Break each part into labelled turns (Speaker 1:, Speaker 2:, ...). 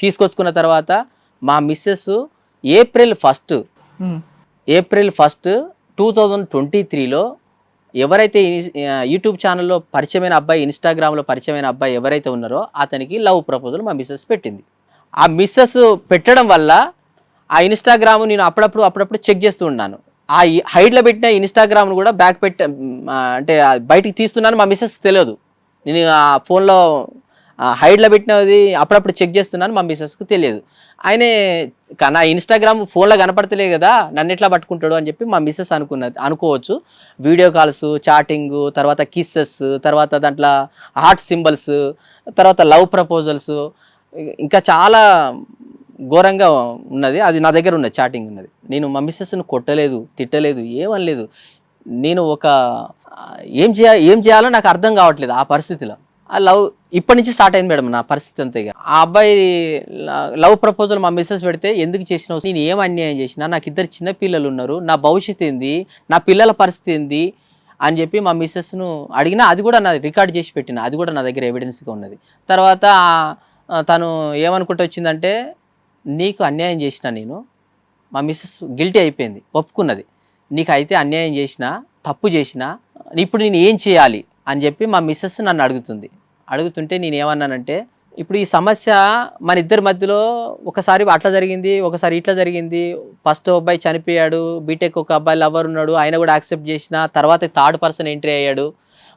Speaker 1: తీసుకొచ్చుకున్న తర్వాత మా Mrs April first. April first two thousand twenty త్రీలో ఎవరైతే యూట్యూబ్ ఛానల్లో పరిచయమైన అబ్బాయి ఇన్స్టాగ్రామ్లో పరిచయమైన అబ్బాయి ఎవరైతే ఉన్నారో అతనికి లవ్ ప్రపోజల్ మా మిస్సెస్ పెట్టింది. ఆ మిస్సెస్ పెట్టడం వల్ల ఆ ఇన్స్టాగ్రామ్ నేను అప్పుడప్పుడు అప్పుడప్పుడు చెక్ చేస్తూ ఉన్నాను. ఆ హైడ్లో పెట్టిన ఇన్స్టాగ్రామ్ను కూడా బ్యాక్ పెట్ట అంటే బయటికి తీస్తున్నాను మా మిస్సెస్ తెలియదు. నేను ఆ ఫోన్లో హైడ్లో పెట్టినది అప్పుడప్పుడు చెక్ చేస్తున్నాను మా మిస్సెస్కి తెలియదు. ఆయనే నా ఇన్స్టాగ్రామ్ ఫోన్లో కనపడతలే కదా నన్ను ఎట్లా పట్టుకుంటాడు అని చెప్పి మా మిస్సెస్ అనుకున్నది అనుకోవచ్చు. వీడియో కాల్స్ చాటింగ్ తర్వాత కిస్సెస్ తర్వాత దాంట్లో హార్ట్ సింబల్స్ తర్వాత లవ్ ప్రపోజల్స్ ఇంకా చాలా ఘోరంగా ఉన్నది. అది నా దగ్గర ఉన్నది చాటింగ్ ఉన్నది. నేను మా మిస్సెస్ని కొట్టలేదు తిట్టలేదు ఏమనలేదు. నేను ఒక ఏం చేయ ఏం చేయాలో నాకు అర్థం కావట్లేదు ఆ పరిస్థితిలో. లవ్ ఇప్పటి నుంచి స్టార్ట్ అయింది మేడం నా పరిస్థితి అంతే ఆ అబ్బాయి లవ్ ప్రపోజల్ మా మిస్సెస్ పెడితే ఎందుకు చేసినావు? నేను ఏం అన్యాయం చేసినా? నాకు ఇద్దరు చిన్న పిల్లలు ఉన్నారు. నా భవిష్యత్తు ఏంది? నా పిల్లల పరిస్థితి ఏంది? అని చెప్పి మా మిస్సెస్ను అడిగినా అది కూడా నా రికార్డ్ చేసి పెట్టిన. అది కూడా నా దగ్గర ఎవిడెన్స్గా ఉన్నది. తర్వాత తను ఏమనుకుంటూ వచ్చిందంటే నీకు అన్యాయం చేసిన నేను మా మిస్సెస్ గిల్టీ అయిపోయింది. ఒప్పుకున్నది. నీకు అయితే అన్యాయం చేసిన తప్పు చేసిన ఇప్పుడు నేను ఏం చేయాలి? అని చెప్పి మా మిస్సెస్ నన్ను అడుగుతుంది. అడుగుతుంటే నేను ఏమన్నానంటే ఇప్పుడు ఈ సమస్య మన ఇద్దరి మధ్యలో ఒకసారి అట్లా జరిగింది ఒకసారి ఇట్లా జరిగింది. ఫస్ట్ అబ్బాయి చనిపోయాడు బీటెక్ ఒక అబ్బాయి లవర్ ఉన్నాడు ఆయన కూడా యాక్సెప్ట్ చేసిన తర్వాత థర్డ్ పర్సన్ ఎంట్రీ అయ్యాడు.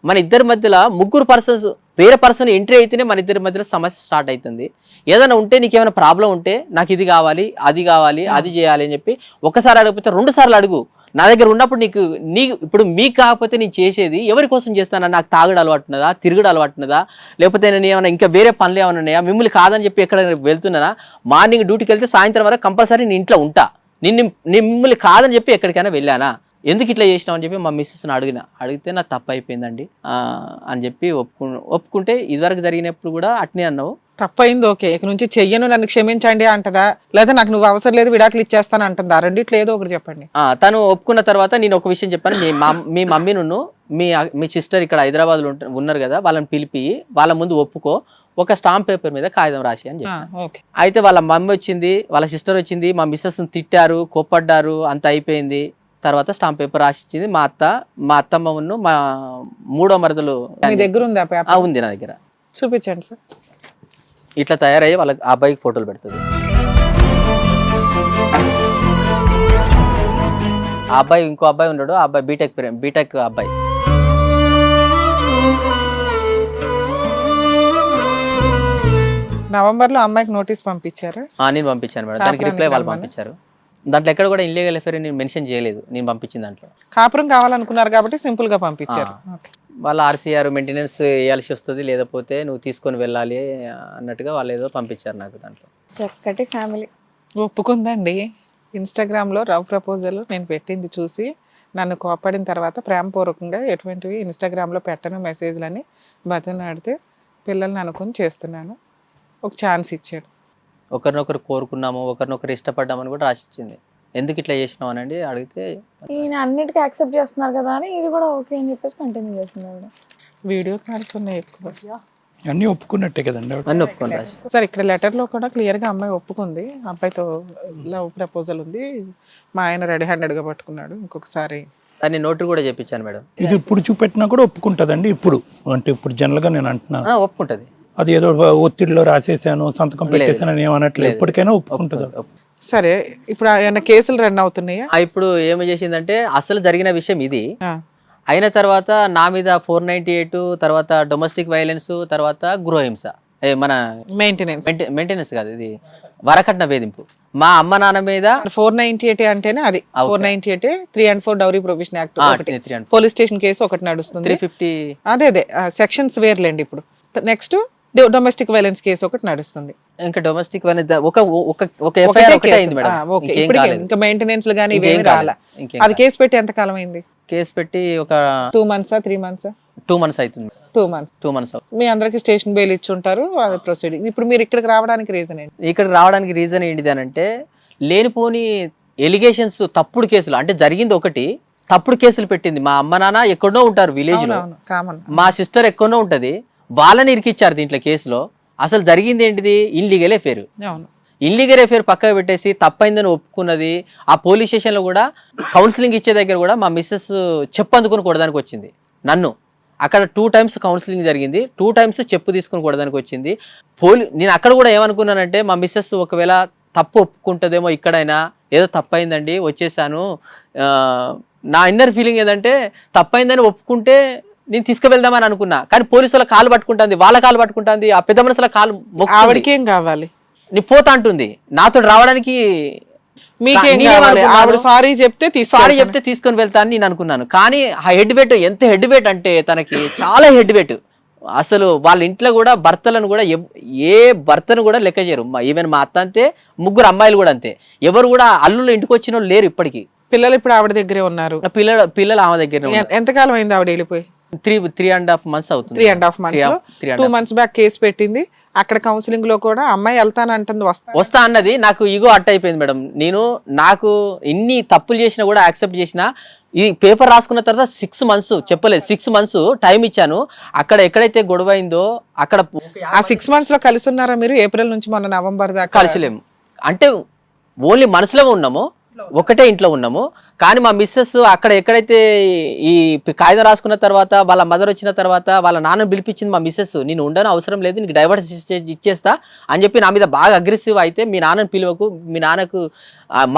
Speaker 1: మన ఇద్దరి మధ్యలో ముగ్గురు పర్సన్స్ వేరే పర్సన్ ఎంట్రీ అయితేనే మన ఇద్దరి మధ్యలో సమస్య స్టార్ట్ అవుతుంది ఏదైనా ఉంటే నీకు ఏమైనా ప్రాబ్లం ఉంటే నాకు ఇది కావాలి అది కావాలి అది చేయాలి అని చెప్పి ఒకసారి అడగకపోతే రెండు సార్లు అడుగు. నా దగ్గర ఉన్నప్పుడు నీకు నీ ఇప్పుడు మీకు కాకపోతే నేను చేసేది ఎవరి కోసం చేస్తానా నాకు తాగడం అలవాటు ఉన్నదా? అలవాటున్నదా అలవాటు ఉన్నదా? లేకపోతే నేను ఏమైనా ఇంకా వేరే పనులు ఏమైనా ఉన్నాయా? మిమ్మల్ని కాదని చెప్పి ఎక్కడ వెళ్తున్నానా? మార్నింగ్ డ్యూటీకి వెళ్తే సాయంత్రం వరకు కంపల్సరీ నేను ఇంట్లో ఉంటా. నిన్ను మిమ్మల్ని కాదని చెప్పి ఎక్కడికైనా వెళ్ళానా? ఎందుకు ఇట్లా చేసినావు అని చెప్పి మా మిస్సెస్ని అడిగిన. అడిగితే నా తప్పు అయిపోయిందండి. అని చెప్పి ఒప్పుకు ఒప్పుకుంటే ఇదివరకు జరిగినప్పుడు కూడా అట్నే అన్నావు.
Speaker 2: తప్పైంది ఓకే. ఇక నుంచి చెయ్యను నన్ను క్షమించండి అంటదా? లేదా నాకు నువ్వు అవసరం లేదు విడాకులు ఇచ్చేస్తాను అంటుందా? రెండిట్లో ఏదో ఒకటి చెప్పండి.
Speaker 1: ఆ, తను ఒప్పుకున్న తర్వాత నేను ఒక విషయం చెప్పాను. మీ మా మీ మమ్మీ నున్ను మీ మీ సిస్టర్ ఇక్కడ హైదరాబాద్లో ఉంట- ఉన్నారు కదా వాళ్ళని పిలిపి వాళ్ళ ముందు ఒప్పుకో ఒక స్టాంప్ పేపర్ మీద కాగితం రాసి అని
Speaker 2: ఆ,
Speaker 1: చెప్పి
Speaker 2: ఓకే.
Speaker 1: అయితే వాళ్ళ మమ్మీ వచ్చింది వాళ్ళ సిస్టర్ వచ్చింది మా మిస్సెస్ని తిట్టారు కోప్పడ్డారు అంత అయిపోయింది. తర్వాత స్టాంప్ పేపర్ రాసి ఇచ్చింది. మా అత్త మా అత్తమ్మ ఉన్ను మా మూడో మరదలు
Speaker 2: మీ దగ్గర ఉందా
Speaker 1: ఆ,
Speaker 2: పేపర్?
Speaker 1: ఉంది నా దగ్గర.
Speaker 2: చూపించండి సార్.
Speaker 1: ఇట్లా తయారయ్యి వాళ్ళకి ఆ అబ్బాయికి ఫోటోలు పెడుతుంది. ఆ అబ్బాయి ఇంకో అబ్బాయి ఉన్నాడు ఆ అబ్బాయి బీటెక్ బీటెక్ అబ్బాయి.
Speaker 2: నవంబర్లో అమ్మాయికి నోటీస్ పంపించారు?
Speaker 1: ఆ, నేను పంపించాను మేడం. దానికి రిప్లై వాళ్ళు? పంపించారు. దాంట్లో ఎక్కడ కూడా ఇల్లీగల్ అఫేర్ నేను మెన్షన్ చేయలేదు. నేను పంపించిన దాంట్లో.
Speaker 2: కాపురం కావాలనుకున్నారు కాబట్టి సింపుల్గా పంపించారు ఓకే.
Speaker 1: వాళ్ళ ఆర్సీఆర్ మెయింటెనెన్స్ వేయాల్సి వస్తుంది లేకపోతే నువ్వు తీసుకొని వెళ్ళాలి అన్నట్టుగా వాళ్ళు ఏదో పంపించారు నాకు దాంట్లో.
Speaker 3: చక్కటి ఫ్యామిలీ
Speaker 2: ఒప్పుకుందండి. ఇన్స్టాగ్రామ్లో రవ్ ప్రపోజల్ నేను పెట్టింది చూసి నన్ను కోపడిన తర్వాత ప్రేమపూర్వకంగా ఎటువంటివి ఇన్స్టాగ్రామ్లో పెట్టను మెసేజ్లని బతిలాడితే పిల్లల్ని అనుకుని చేస్తున్నాను. ఒక ఛాన్స్ ఇచ్చాడు.
Speaker 1: ఒకరినొకరు కోరుకున్నాము ఒకరినొకరు ఇష్టపడ్డామని కూడా రాసిచ్చింది. ఎందుకు ఇట్లా చేసినావు అనండి అడిగితే
Speaker 3: ఈయన అన్నిటికీ యాక్సెప్ట్ చేస్తున్నారు కదా అని ఇది కూడా ఓకే అని చెప్పేసి కంటిన్యూ చేస్తుంది ఆవిడ.
Speaker 2: వీడియో కాల్స్ ఉన్నాయి ఎక్కువ.
Speaker 4: అన్నీ ఒప్పుకున్నట్టే కదండి.
Speaker 1: అన్నీ ఒప్పుకొని రాసి.
Speaker 2: సార్ ఇక్కడ లెటర్లో కూడా క్లియర్గా అమ్మాయి ఒప్పుకుంది. అబ్బాయితో లవ్ ప్రపోజల్ ఉంది. మా ఆయన రెడీ హ్యాండెడ్గా పట్టుకున్నాడు. ఇంకొకసారి
Speaker 1: దాన్ని నోటరీ కూడా చెప్పించాను మేడం.
Speaker 4: ఇది ఇప్పుడు చూపెట్టినా కూడా ఒప్పుకుంటుందండి ఇప్పుడు. అంటే ఇప్పుడు జనరల్గా నేను అంటున్నాను
Speaker 1: ఆ, ఒప్పుకుంటది.
Speaker 4: అది ఏదో ఒత్తిడిలో రాసేసాను సంతకం పెట్టేసాను అని ఏమనట్లేదు.
Speaker 1: లేదు.
Speaker 4: ఇప్పటికైనా ఒప్పుకుంటుంది.
Speaker 1: ఒప్పుకుంటది. ఒప్పు-
Speaker 2: సరే ఇప్పుడు ఏమైనా కేసులు రన్ అవుతున్నాయా?
Speaker 1: ఇప్పుడు ఏమి చేసిందంటే అసలు జరిగిన విషయం ఇది. అయిన తర్వాత నా మీద ఫోర్ నైన్టీ ఎయిట్ తర్వాత డొమెస్టిక్ వైలెన్స్ తర్వాత గృహహింస. మన
Speaker 2: మెయింటెనెన్స్
Speaker 1: మెయింటెనెన్స్ కాదు ఇది వరకట్న వేధింపు. మా అమ్మ నాన్న మీద
Speaker 2: ఫోర్ నైన్టీ ఎయిట్ అంటేనే అది. Four ninety eight three and four dowry provision act police station case ఒకటి నడుస్తుంది.
Speaker 1: త్రీ ఫిఫ్టీ
Speaker 2: అదే అదే సెక్షన్స్ వేర్లేండి ఇప్పుడు. నెక్స్ట్ డొమెస్టిక్ వైలెన్స్ కేసు ఒకటి నడుస్తుంది.
Speaker 1: ఇంకా డొమెస్టిక్ వైలెన్స్ ఒక ఒక ఒక
Speaker 2: ఒకటే
Speaker 1: ఎఫ్ఐఆర్ ఒకటే
Speaker 2: కేసు.
Speaker 1: అయింది మేడం.
Speaker 2: ఓకే.
Speaker 1: ఇంకేం
Speaker 2: మెయింటెనెన్స్. రాలా.
Speaker 1: ఇంకేం
Speaker 2: అది. కేసు పెట్టి ఎంత కాలం అయింది?
Speaker 1: కేసు పెట్టి ఒక
Speaker 2: two months three months
Speaker 1: two months అవుతుంది
Speaker 2: టూ మంత్స్
Speaker 1: టూ మంత్స్
Speaker 2: మీ అందరికి స్టేషన్ బెయిల్ ఇచ్చి ఉంటారు అది ప్రొసీడింగ్ ఇప్పుడు మీరు ఇక్కడికి రావడానికి రీజన్ ఏంటి?
Speaker 1: ఇక్కడ రావడానికి రీజన్ ఏంటిది అని అంటే లేనిపోని ఎలిగేషన్స్ తప్పుడు కేసులు అంటే జరిగింది ఒకటి తప్పుడు కేసులు పెట్టింది. మా అమ్మ నాన్న ఎక్కడో ఉంటారు
Speaker 2: విలేజ్లో.
Speaker 1: మా సిస్టర్ ఎక్కడో ఉంటది. వాళ్ళని ఇరికిచ్చారు దీంట్లో కేసులో. అసలు జరిగింది ఏంటిది? ఇన్లీగల్ ఎఫేర్ ఇన్లీగల్ ఎఫేర్ పక్కన పెట్టేసి తప్పైందని ఒప్పుకున్నది ఆ పోలీస్ స్టేషన్లో కూడా కౌన్సిలింగ్ ఇచ్చే దగ్గర కూడా మా మిస్సెస్ చెప్పందుకుని కొడడానికి వచ్చింది. నన్ను. అక్కడ టూ టైమ్స్ కౌన్సిలింగ్ జరిగింది. టూ టైమ్స్ చెప్పు తీసుకుని కొడడానికి వచ్చింది. పోలీ నేను అక్కడ కూడా ఏమనుకున్నానంటే మా మిస్సెస్ ఒకవేళ తప్పు ఒప్పుకుంటుందేమో ఇక్కడైనా ఏదో తప్పైందండి వచ్చేసాను. నా ఇన్నర్ ఫీలింగ్ ఏంటంటే తప్పైందని ఒప్పుకుంటే నేను తీసుకువెళ్దామని అనుకున్నా. కానీ పోలీసు వాళ్ళ కాలు పట్టుకుంటుంది వాళ్ళ కాలు పట్టుకుంటుంది ఆ పెద్ద మనుషుల కాలు.
Speaker 2: ఆవిడకి ఏం కావాలి?
Speaker 1: నీ పోతా అంటుంది. నాతో రావడానికి
Speaker 2: మీకేం కావాలి? ఆవిడ సారీ చెప్తే
Speaker 1: సారీ. చెప్తే తీసుకొని వెళ్తా అని నేను అనుకున్నాను. కానీ ఆ హెడ్ వెయిట్ ఎంత హెడ్ వెయిట్ అంటే తనకి చాలా హెడ్ వెయిట్. అసలు వాళ్ళ ఇంట్లో కూడా భర్తలను కూడా ఏ భర్తను కూడా లెక్క చేయరు. ఈవెన్ మా అత్త అంతే ముగ్గురు అమ్మాయిలు కూడా అంతే. ఎవరు కూడా అల్లుళ్ళు ఇంటికి వచ్చిన వాళ్ళు లేరు ఇప్పటికి.
Speaker 2: పిల్లలు ఇప్పుడు ఆవిడ దగ్గరే ఉన్నారు.
Speaker 1: పిల్లలు పిల్లలు ఆమె దగ్గర
Speaker 2: ఎంతకాలం అయింది ఆవిడ వెళ్ళిపోయి?
Speaker 1: Three three and half months అవుతుంది
Speaker 2: three and half months two months back case పెట్టింది. అక్కడ కౌన్సిలింగ్లో కూడా అమ్మాయి వెళ్తానంటుంది వస్తా.
Speaker 1: వస్తా అన్నది నాకు ఈగో అట్ట అయిపోయింది మేడం. నేను నాకు ఇన్ని తప్పులు చేసినా కూడా యాక్సెప్ట్ చేసిన ఈ పేపర్ రాసుకున్న తర్వాత సిక్స్ మంత్స్ చెప్పలేదు. సిక్స్ మంత్స్ టైం ఇచ్చాను. అక్కడ ఎక్కడైతే గొడవ అయిందో అక్కడ
Speaker 2: ఆ సిక్స్ మంత్స్లో కలిసి ఉన్నారా మీరు? ఏప్రిల్ నుంచి మొన్న నవంబర్ దాకా?
Speaker 1: కలిసిలేము. అంటే ఓన్లీ మనసులో ఉన్నాము. ఒకటే ఇంట్లో ఉన్నాము. కానీ మా మిస్సెస్ అక్కడ ఎక్కడైతే ఈ కాగితం రాసుకున్న తర్వాత వాళ్ళ మదర్ వచ్చిన తర్వాత వాళ్ళ నాన్న పిలిపించింది మా మిస్సెస్ నేను ఉండను అవసరం లేదు నీకు డైవర్స్ ఇచ్చేస్తా అని చెప్పి నా మీద బాగా అగ్రెసివ్ అయితే మీ నాన్నని పిలువకు మీ నాన్నకు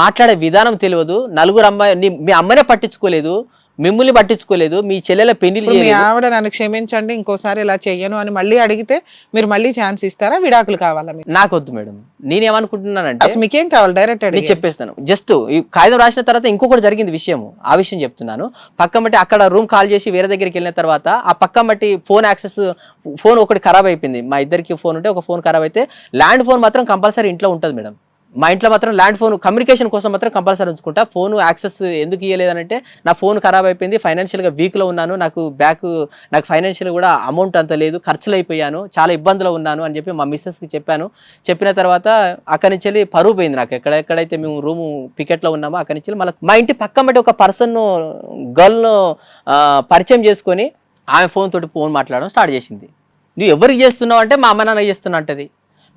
Speaker 1: మాట్లాడే విధానం తెలియదు. నలుగురు అమ్మాయి మీ అమ్మనే పట్టించుకోలేదు. మిమ్మల్ని పట్టించుకోలేదు మీ చెల్లెల
Speaker 2: పెళ్ళి మీ ఆవిడ నన్ను క్షమించండి ఇంకోసారి ఇలా చెయ్యను అని మళ్ళీ అడిగితే మీరు మళ్ళీ ఛాన్స్ ఇస్తారా? విడాకులు కావాలా మీకు?
Speaker 1: నాకొద్దు మేడం. నేనేమనుకుంటున్నానంటే
Speaker 2: అసలు మీకేం కావాలి? డైరెక్ట్ అడిగి
Speaker 1: చెప్పేస్తాను. జస్ట్ ఈ కాగితం రాసిన తర్వాత ఇంకొకటి జరిగింది విషయం ఆ విషయం చెప్తున్నాను. పక్క మట్టి అక్కడ రూమ్ కాల్ చేసి వేరే దగ్గరికి వెళ్ళిన తర్వాత ఆ పక్క మట్టి ఫోన్ యాక్సెస్ ఫోన్ ఒకటి ఖరాబ్ అయిపోయింది. మా ఇద్దరికి ఫోన్ ఉంటే ఒక ఫోన్ ఖరాబ్ అయితే ల్యాండ్ ఫోన్ మాత్రం కంపల్సరీ ఇంట్లో ఉంటుంది మేడం. మా ఇంట్లో మాత్రం ల్యాండ్ ఫోన్ కమ్యూనికేషన్ కోసం మాత్రం కంపల్సరీ ఉంచుకుంటా. ఫోన్ యాక్సెస్ ఎందుకు ఇవ్వలేదనంటే నా ఫోన్ ఖరాబ్ అయిపోయింది ఫైనాన్షియల్గా వీక్లో ఉన్నాను నాకు బ్యాక్ నాకు ఫైనాన్షియల్ కూడా అమౌంట్ అంత లేదు ఖర్చులు అయిపోయాను చాలా ఇబ్బందులు ఉన్నాను అని చెప్పి మా మిస్సెస్కి చెప్పాను. చెప్పిన తర్వాత అక్కడి నుంచి వెళ్ళి పరువు పోయింది నాకు. ఎక్కడెక్కడైతే మేము రూము పికెట్లో ఉన్నామో అక్కడి నుంచి మళ్ళీ మా ఇంటి పక్క బట్టి ఒక పర్సన్ గర్ల్ను పరిచయం చేసుకొని ఆమె ఫోన్ తోటి ఫోన్ మాట్లాడడం స్టార్ట్ చేసింది. నువ్వు ఎవరికి చేస్తున్నావు అంటే మా అమ్మ నాన్న చేస్తున్నా అంటది.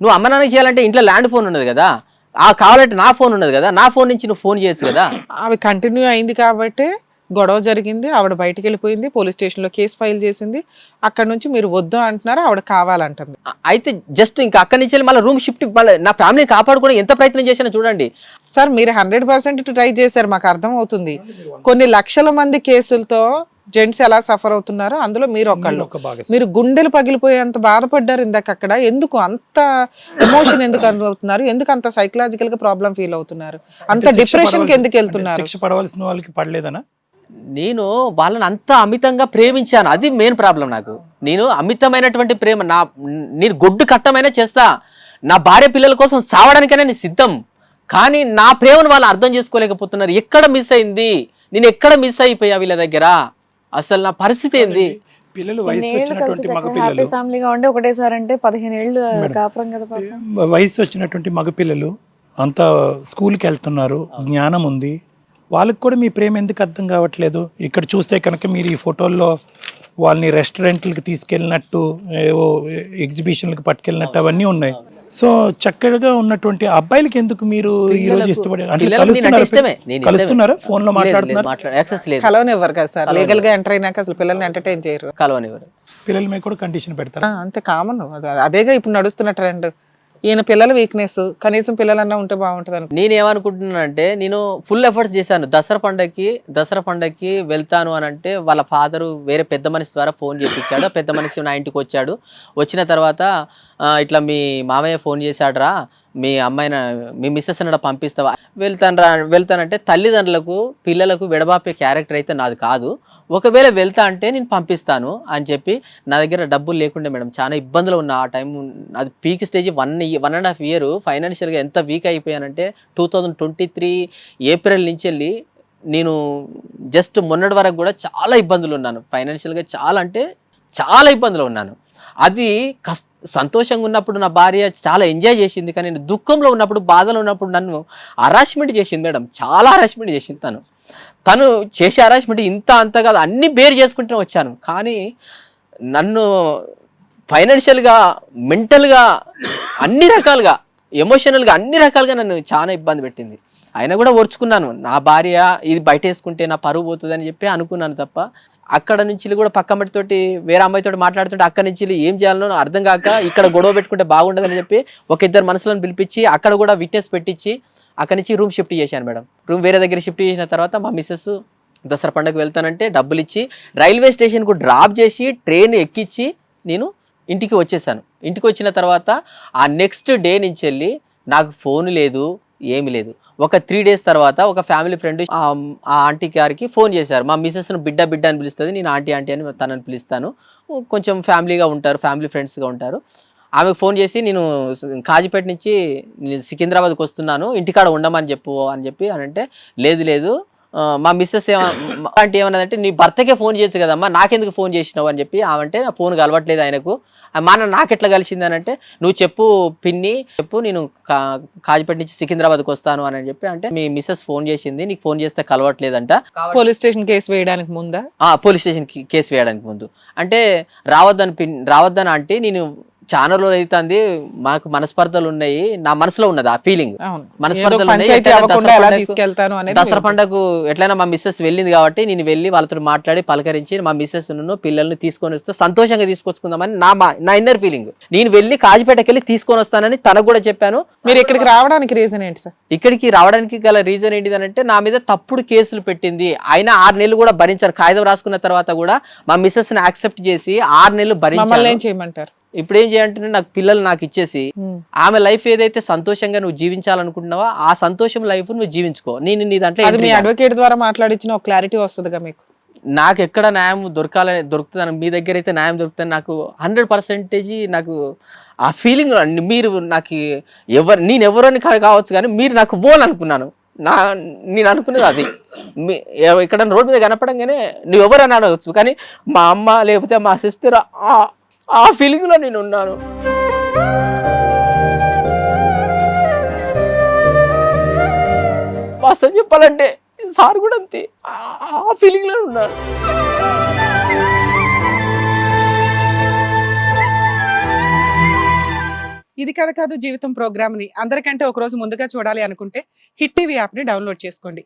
Speaker 1: నువ్వు అమ్మ నాన్న చేయాలంటే ఇంట్లో ల్యాండ్ ఫోన్ ఉన్నది కదా ఆ కావాలంటే నా ఫోన్ ఉన్నది కదా నా ఫోన్ నుంచి నువ్వు ఫోన్ చేయొచ్చు కదా.
Speaker 2: అవి కంటిన్యూ అయింది కాబట్టి గొడవ జరిగింది ఆవిడ బయటికి వెళ్ళిపోయింది పోలీస్ స్టేషన్లో కేసు ఫైల్ చేసింది. అక్కడ నుంచి మీరు వద్దు అంటున్నారు ఆవిడ కావాలంటుంది.
Speaker 1: అయితే జస్ట్ ఇంకా అక్కడి నుంచి వెళ్ళి మళ్ళీ రూమ్ షిఫ్ట్ మళ్ళీ నా ఫ్యామిలీని కాపాడుకోవడం ఎంత ప్రయత్నం చేసినా చూడండి.
Speaker 2: సార్ మీరు హండ్రెడ్ పర్సెంట్ ట్రై చేశారు మాకు అర్థం అవుతుంది. కొన్ని లక్షల మంది కేసులతో జెంట్స్ ఎలా సఫర్ అవుతున్నారో అందులో మీరు ఒకళ్ళు. మీరు గుండెలు పగిలిపోయేంత బాధపడ్డారు ఇందాక అక్కడ. ఎందుకు అంత ఎమోషన్ ఎందుకు అవుతున్నారు ఎందుకు అంత సైకలాజికల్గా ప్రాబ్లం ఫీల్ అవుతున్నారు? అంత
Speaker 4: డిప్రెషన్కి
Speaker 2: ఎందుకు వెళ్తున్నారు?
Speaker 4: శిక్ష పడవలసిన వాళ్ళకి పడలేదనా?
Speaker 1: నేను వాళ్ళని అంత అమితంగా ప్రేమించాను. అది మెయిన్ ప్రాబ్లం నాకు. నేను అమితమైనటువంటి ప్రేమ నా నేను గొడ్డు కట్టమైనా చేస్తా. నా భార్య పిల్లల కోసం సావడానికైనా నేను సిద్ధం. కానీ నా ప్రేమను వాళ్ళు అర్థం చేసుకోలేకపోతున్నారు. ఎక్కడ మిస్ అయింది? నేను ఎక్కడ మిస్ అయిపోయా వీళ్ళ దగ్గర? అసలు నా పరిస్థితి ఏంది?
Speaker 4: పిల్లలు వయసు వచ్చినటువంటి మగ పిల్లలు
Speaker 3: ఫ్యామిలీగా ఉండి ఒకటేసారి అంటే పదిహేను ఏళ్ళు. కాపురం కదా
Speaker 4: వయసు వచ్చినటువంటి మగపిల్లలు అంత స్కూల్కి వెళ్తున్నారు జ్ఞానం ఉంది. వాళ్ళకి కూడా మీ ప్రేమ ఎందుకు అర్థం కావట్లేదు? ఇక్కడ చూస్తే కనుక మీరు ఈ ఫోటోల్లో వాళ్ళని రెస్టారెంట్లకి తీసుకెళ్ళినట్టు ఏవో ఎగ్జిబిషన్లకు పట్టుకెళ్ళినట్టు అవన్నీ ఉన్నాయి. సో చక్కగా ఉన్నటువంటి అబ్బాయిలకి ఎందుకు మీరు ఈ రోజు ఇష్టపడే అంటే కలుస్తున్నారా?
Speaker 1: ఇష్టమే, నేను ఇష్టమే.
Speaker 4: కలుస్తున్నారా
Speaker 1: ఫోన్లో
Speaker 4: మాట్లాడుతున్నారు?
Speaker 1: మాట్లాడ యాక్సెస్ లేదు.
Speaker 2: కలవనివ్వరు కదా సార్. లీగల్గా ఎంటర్ అయినాక అసలు పిల్లల్ని ఎంటర్టైన్ చేయరు.
Speaker 1: కలవనివ్వరు.
Speaker 4: పిల్లల మీద కూడా కండిషన్ పెడతారా?
Speaker 2: అంతే కామన్ అదేగా ఇప్పుడు నడుస్తున్న ట్రెండ్ ఈయన పిల్లల వీక్నెస్ కనీసం పిల్లలన్నా ఉంటే బాగుంటుంది అనుకో
Speaker 1: నేను ఏమనుకుంటున్నానంటే నేను ఫుల్ ఎఫర్ట్స్ చేశాను. దసరా పండగకి దసరా పండగకి వెళ్తాను అని అంటే వాళ్ళ ఫాదరు వేరే పెద్ద మనిషి ద్వారా ఫోన్ చేపించాడు. పెద్ద మనిషి నా ఇంటికి వచ్చాడు. వచ్చిన తర్వాత ఇట్లా మీ మామయ్య ఫోన్ చేశాడురా మీ అమ్మాయిన మీ మిస్సెస్ అన్న పంపిస్తావా? వెళ్తాను వెళ్తానంటే తల్లిదండ్రులకు పిల్లలకు విడబాపే క్యారెక్టర్ అయితే నాది కాదు. ఒకవేళ వెళ్తా అంటే నేను పంపిస్తాను అని చెప్పి నా దగ్గర డబ్బులు లేకుండే మేడం చాలా ఇబ్బందులు ఉన్నా ఆ టైం అది peak stage one one and half year ఫైనాన్షియల్గా ఎంత week అయిపోయానంటే two thousand twenty three April నుంచి వెళ్ళి నేను జస్ట్ మొన్నటి వరకు కూడా చాలా ఇబ్బందులు ఉన్నాను. ఫైనాన్షియల్గా చాలా అంటే చాలా ఇబ్బందులు ఉన్నాను. అది కష్ట సంతోషంగా ఉన్నప్పుడు నా భార్య చాలా ఎంజాయ్ చేసింది. కానీ నేను దుఃఖంలో ఉన్నప్పుడు బాధలో ఉన్నప్పుడు నన్ను హరాస్మెంట్ చేసింది మేడం. చాలా హరాస్మెంట్ చేసింది తను. తను చేసే హరాస్మెంట్ ఇంత అంత కాదు. అన్ని బేర్ చేసుకుంటూనే వచ్చాను. కానీ నన్ను ఫైనాన్షియల్గా మెంటల్గా అన్ని రకాలుగా ఎమోషనల్గా అన్ని రకాలుగా నన్ను చాలా ఇబ్బంది పెట్టింది. అయినా కూడా ఓర్చుకున్నాను. నా భార్య ఇది బయట వేసుకుంటే నా పరువు పోతుంది అని చెప్పి అనుకున్నాను తప్ప అక్కడ నుంచి కూడా పక్క అమ్మటితోటి వేరే అమ్మాయితో మాట్లాడుతుంటే అక్కడ నుంచి ఏం చేయాలనో అర్థం కాక ఇక్కడ గొడవ పెట్టుకుంటే బాగుండదని చెప్పి ఒక ఇద్దరు మనసులను పిలిపించి అక్కడ కూడా విట్నెస్ పెట్టించి అక్కడి నుంచి రూమ్ షిఫ్ట్ చేశాను మేడం. రూమ్ వేరే దగ్గర షిఫ్ట్ చేసిన తర్వాత మా మిస్సెస్ దసరా పండుగ వెళ్తానంటే డబ్బులు ఇచ్చి రైల్వే స్టేషన్కు డ్రాప్ చేసి ట్రైన్ ఎక్కించి నేను ఇంటికి వచ్చేసాను. ఇంటికి వచ్చిన తర్వాత ఆ నెక్స్ట్ డే నుంచి వెళ్ళి నాకు ఫోన్ లేదు ఏమి లేదు. ఒక త్రీ డేస్ తర్వాత ఒక ఫ్యామిలీ ఫ్రెండ్ ఆ ఆంటీ గారికి ఫోన్ చేశారు. మా మిస్సెస్ను బిడ్డ బిడ్డ అని పిలుస్తుంది నేను ఆంటీ ఆంటీ అని తనని పిలుస్తాను. కొంచెం ఫ్యామిలీగా ఉంటారు ఫ్యామిలీ ఫ్రెండ్స్గా ఉంటారు. ఆమెకు ఫోన్ చేసి నేను కాజీపేట నుంచి సికింద్రాబాద్కి వస్తున్నాను ఇంటికాడ ఉండమని చెప్పు అని చెప్పి అని అంటే లేదు లేదు మా మిస్సెస్ అంటే ఏమన్నదంటే నీ భర్తకే ఫోన్ చేయొచ్చు కదమ్మా నాకెందుకు ఫోన్ చేసినావు? అని చెప్పి ఆమంటే నా ఫోన్ కలవట్లేదు ఆయనకు. మా నాన్న నాకెట్లా కలిసింది అని అంటే నువ్వు చెప్పు పిన్ని చెప్పు నేను కా కాజిపేట నుంచి సికింద్రాబాద్కి వస్తాను అని చెప్పి అంటే మీ మిస్సెస్ ఫోన్ చేసింది నీకు ఫోన్ చేస్తే కలవట్లేదంట.
Speaker 2: పోలీస్ స్టేషన్ కేసు వేయడానికి ముందా?
Speaker 1: ఆ, పోలీస్ స్టేషన్కి కేసు వేయడానికి ముందు. అంటే రావద్దని పిన్ రావద్దని అంటే నేను చాలా రోజులు అవుతుంది మాకు మనస్పర్ధలు ఉన్నాయి. నా మనసులో ఉన్నది ఆ ఫీలింగ్ మనస్పర్ధలు ఉన్నాయి. దసరా పండగకు- ఎట్లయినా మా మిస్సెస్ వెళ్ళింది కాబట్టి నేను వెళ్ళి వాళ్ళతో మాట్లాడి పలకరించి మా మిస్సెస్ పిల్లల్ని తీసుకొని వస్తే సంతోషంగా తీసుకొచ్చుకుందామని నా నా ఇన్నర్ ఫీలింగ్ నేను వెళ్ళి కాజిపేటకి వెళ్ళి తీసుకొని వస్తానని తనకు కూడా చెప్పాను.
Speaker 2: మీరు ఇక్కడికి రావడానికి రీజన్ ఏంటి సార్
Speaker 1: ఇక్కడికి రావడానికి గల రీజన్ ఏంటిదనంటే నా మీద తప్పుడు కేసులు పెట్టింది. అయినా ఆరు నెలలు కూడా భరించారు. కాగితం రాసుకున్న తర్వాత కూడా మా మిస్సెస్ని యాక్సెప్ట్ చేసి ఆరు నెలలు భరించారు
Speaker 2: చేయమంటారు?
Speaker 1: ఇప్పుడు ఏం చేయాలంటే నాకు పిల్లలు నాకు ఇచ్చేసి. ఆమె లైఫ్ ఏదైతే సంతోషంగా నువ్వు జీవించాలనుకుంటున్నావో ఆ సంతోషం లైఫ్ నువ్వు జీవించుకో. నేను నీ దాంట్లో
Speaker 2: మీ. అడ్వకేట్ ద్వారా మాట్లాడించిన ఒక క్లారిటీ వస్తుందిగా మీకు?
Speaker 1: నాకు ఎక్కడ న్యాయం దొరకాలని దొరుకుతుందని మీ దగ్గర అయితే న్యాయం దొరుకుతుంది నాకు హండ్రెడ్ పర్సెంటేజ్ నాకు ఆ ఫీలింగ్ మీరు నాకు ఎవరు నేను ఎవరని కావచ్చు కానీ మీరు నాకు బోన్ అనుకున్నాను. నా నేను అనుకున్నది అది. మీ ఇక్కడ రోడ్ మీద కనపడంగానే నువ్వు ఎవరని అడగచ్చు. కానీ మా అమ్మ లేకపోతే మా సిస్టర్ ఆ ఫీలింగ్లో నేను ఉన్నాను వాస్తవం చెప్పాలంటే సార్ కూడా అంతే. ఆ- ఫీలింగ్లో ఉన్నాను.
Speaker 2: ఇది కథ కాదు జీవితం ప్రోగ్రామ్ని అందరికంటే ఒక రోజు ముందుగా చూడాలి అనుకుంటే హిట్ టీవీ యాప్ని డౌన్లోడ్ చేసుకోండి.